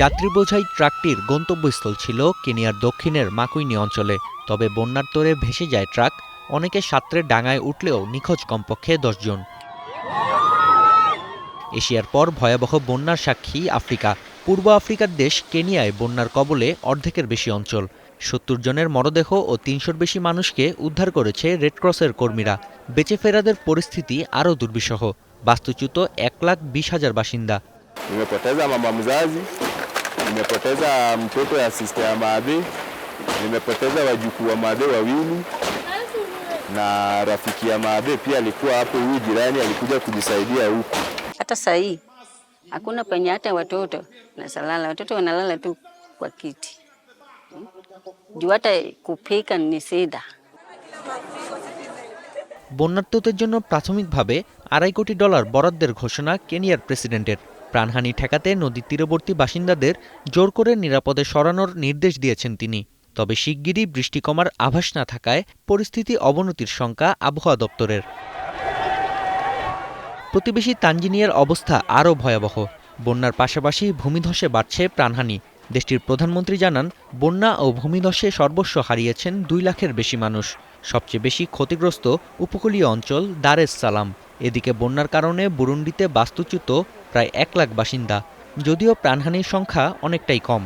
যাত্রী বোঝাই ট্রাকটির গন্তব্যস্থল ছিল কেনিয়ার দক্ষিণের মাকুইনি অঞ্চলে। তবে বন্যার তোরে ভেসে যায় ট্রাক, অনেকে সাঁতরে ডাঙায় উঠলেও নিখোঁজ কমপক্ষে দশজন এশিয়ার পর ভয়াবহ বন্যার সাক্ষী আফ্রিকা। পূর্ব আফ্রিকার দেশ কেনিয়ায় বন্যার কবলে অর্ধেকের বেশি অঞ্চল। সত্তর জনের মরদেহ ও তিনশোর বেশি মানুষকে উদ্ধার করেছে রেডক্রসের কর্মীরা। বেঁচে ফেরাদের পরিস্থিতি আরও দুর্বিষহ। বাস্তুচ্যুত এক লাখ বিশ হাজার বাসিন্দা। Nimepoteza mama mzazi, nimepoteza mtoto ya sister ya Mabe, nimepoteza wajukuu wa Mabe wawili na rafiki ya Mabe pia alikuwa hapo. Huyu jirani alikuja kujisaidia huku. Hata saa hii hakuna penye hata watoto nasalala, watoto wanalala tu kwa kiti juu hata kupika ni shida. বন্যার্তদের জন্য প্রাথমিকভাবে আড়াই কোটি dollar বরাদ্দের ঘোষণা কেনিয়ার প্রেসিডেন্টের প্রাণহানি ঠেকাতে নদীর তীরবর্তী বাসিন্দাদের জোর করে নিরাপদে সরানোর নির্দেশ দিয়েছেন তিনি। তবে শিগগিরই বৃষ্টি কমার আভাস না থাকায় পরিস্থিতি অবনতির শঙ্কা আবহাওয়া দপ্তরের। প্রতিবেশী তানজিনিয়ার অবস্থা আরও ভয়াবহ। বন্যার পাশাপাশি ভূমিধসে বাড়ছে প্রাণহানি। দেশটির প্রধানমন্ত্রী জানান, বন্যা ও ভূমিধসে সর্বস্ব হারিয়েছেন দুই লাখের বেশি মানুষ। সবচেয়ে বেশি ক্ষতিগ্রস্ত উপকূলীয় অঞ্চল দারেস সালাম। এদিকে বন্যার কারণে বুরুন্ডিতে বাস্তুচ্যুত প্রায় এক লাখ বাসিন্দা, যদিও প্রাণহানির সংখ্যা অনেকটাই কম।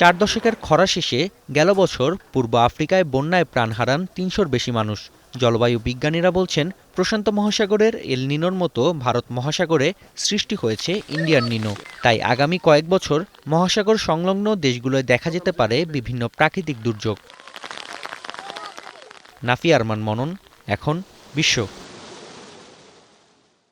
চার দশকের খরা শেষে গেল বছর পূর্ব আফ্রিকায় বন্যায় প্রাণ হারান তিনশোর বেশি মানুষ। জলবায়ু বিজ্ঞানীরা বলছেন, প্রশান্ত মহাসাগরের এল নিনোর মতো ভারত মহাসাগরে সৃষ্টি হয়েছে ইন্ডিয়ান নিনো। তাই আগামী কয়েক বছর মহাসাগর সংলগ্ন দেশগুলোয় দেখা যেতে পারে বিভিন্ন প্রাকৃতিক দুর্যোগ। নাফি আরমান মনন, এখন বিশ্ব।